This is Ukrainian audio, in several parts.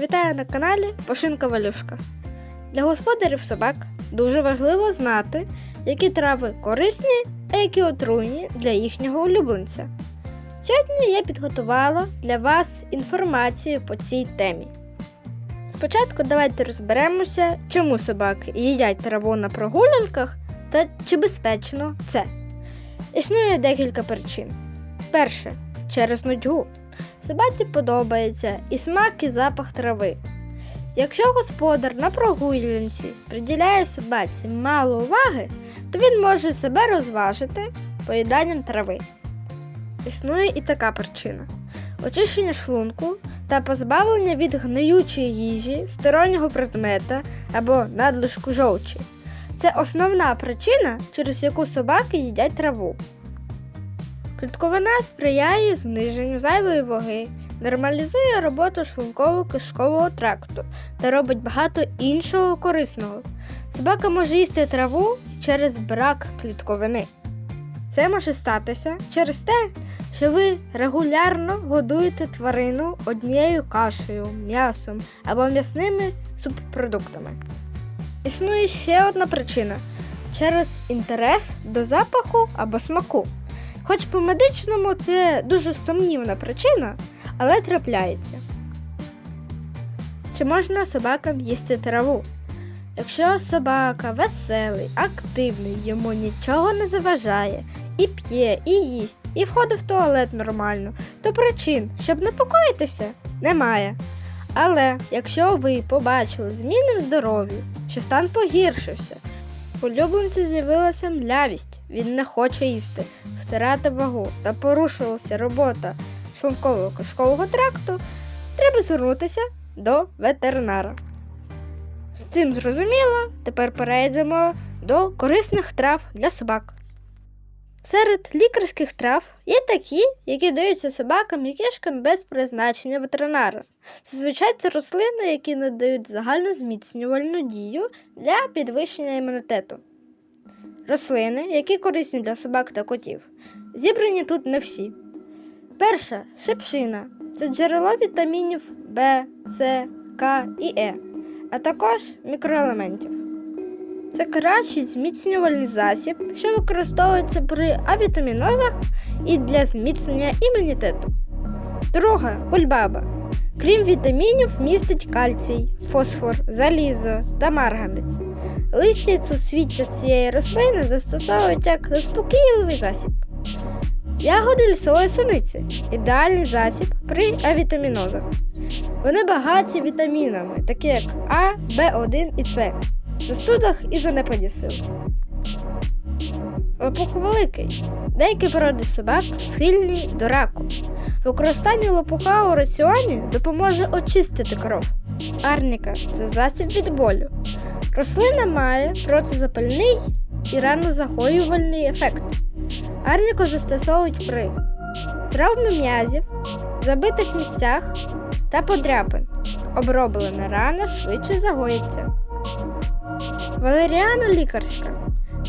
Вітаю на каналі Пошинка Валюшка. Для господарів собак дуже важливо знати, які трави корисні, а які отруйні для їхнього улюбленця. Сьогодні я підготувала для вас інформацію по цій темі. Спочатку давайте розберемося, чому собаки їдять траву на прогулянках та чи безпечно це. Існує декілька причин. Перше через нудьгу. Собаці подобається і смак, і запах трави. Якщо господар на прогулянці приділяє собаці мало уваги, то він може себе розважити поїданням трави. Існує і така причина: очищення шлунку та позбавлення від гниючої їжі, стороннього предмета або надлишку жовчі. Це основна причина, через яку собаки їдять траву. Клітковина сприяє зниженню зайвої ваги, нормалізує роботу шлунково-кишкового тракту та робить багато іншого корисного. Собака може їсти траву через брак клітковини. Це може статися через те, що ви регулярно годуєте тварину однією кашею, м'ясом або м'ясними субпродуктами. Існує ще одна причина через інтерес до запаху або смаку. Хоч по медичному це дуже сумнівна причина, але трапляється. Чи можна собакам їсти траву? Якщо собака веселий, активний, йому нічого не заважає, і п'є, і їсть, і входить в туалет нормально, то причин, щоб непокоїтися, немає. Але якщо ви побачили зміни в здоров'ї, що стан погіршився, улюбленця з'явилася млявість, він не хоче їсти, втирати вагу. Та порушилася робота шлунково кишкового тракту, треба звернутися до ветеринара. З цим зрозуміло, тепер перейдемо до корисних трав для собак. Серед лікарських трав є такі, які даються собакам і кішкам без призначення ветеринара. Зазвичай це рослини, які надають загальну зміцнювальну дію для підвищення імунітету. Рослини, які корисні для собак та котів, зібрані тут не всі. Перша шипшина це джерело вітамінів В, С, К і Е, а також мікроелементів. Це кращий зміцнювальний засіб, що використовується при авітамінозах і для зміцнення імунітету. Друга кульбаба. Крім вітамінів, містить кальцій, фосфор, залізо та марганець. Листя суцвіття з цієї рослини застосовують як заспокійливий засіб. Ягоди лісової суниці ідеальний засіб при авітамінозах. Вони багаті вітамінами, такі як А, В1 і С, застудах і занепаді сил. Лопух великий. Деякі породи собак схильні до раку. Використання лопуха у раціоні допоможе очистити кров. Арніка це засіб від болю. Рослина має протизапальний і ранозагоювальний ефект. Арніку застосовують при травмі м'язів, забитих місцях та подряпин. Оброблена рана швидше загоїться. Валеріана лікарська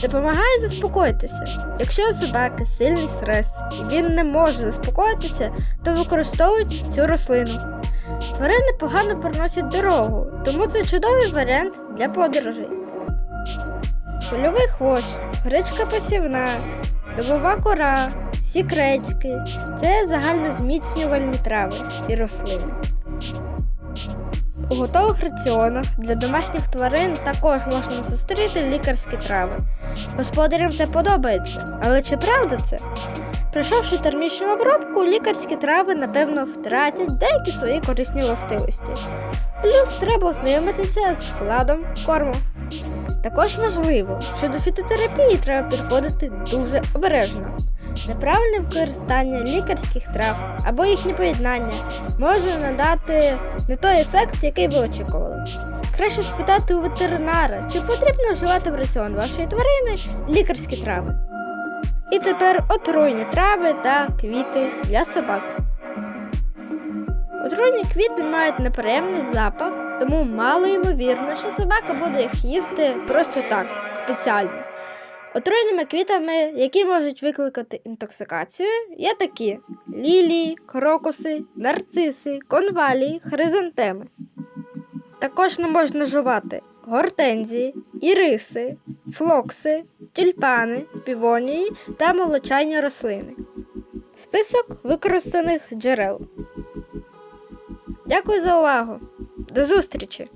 допомагає заспокоїтися. Якщо у собаки сильний стрес і він не може заспокоїтися, то використовують цю рослину. Тварини погано переносять дорогу, тому це чудовий варіант для подорожей. Польовий хвощ, гречка посівна, добова кора, сікрецьки це загальнозміцнювальні трави і рослини. У готових раціонах для домашніх тварин також можна зустріти лікарські трави. Господарям це подобається, але чи правда це? Пройшовши термічну обробку, лікарські трави, напевно, втратять деякі свої корисні властивості. Плюс треба ознайомитися з складом корму. Також важливо, що до фітотерапії треба підходити дуже обережно. Неправильне використання лікарських трав або їхнє поєднання може надати не той ефект, який ви очікували. Краще спитати у ветеринара, чи потрібно вживати в раціон вашої тварини лікарські трави. І тепер отруйні трави та квіти для собак. Отруйні квіти мають неприємний запах, тому мало ймовірно, що собака буде їх їсти просто так, спеціально. Отруйними квітами, які можуть викликати інтоксикацію, є такі: лілії, крокуси, нарциси, конвалії, хризантеми. Також не можна жувати гортензії, іриси, флокси, тюльпани, півонії та молочайні рослини. Список використаних джерел. Дякую за увагу. До зустрічі!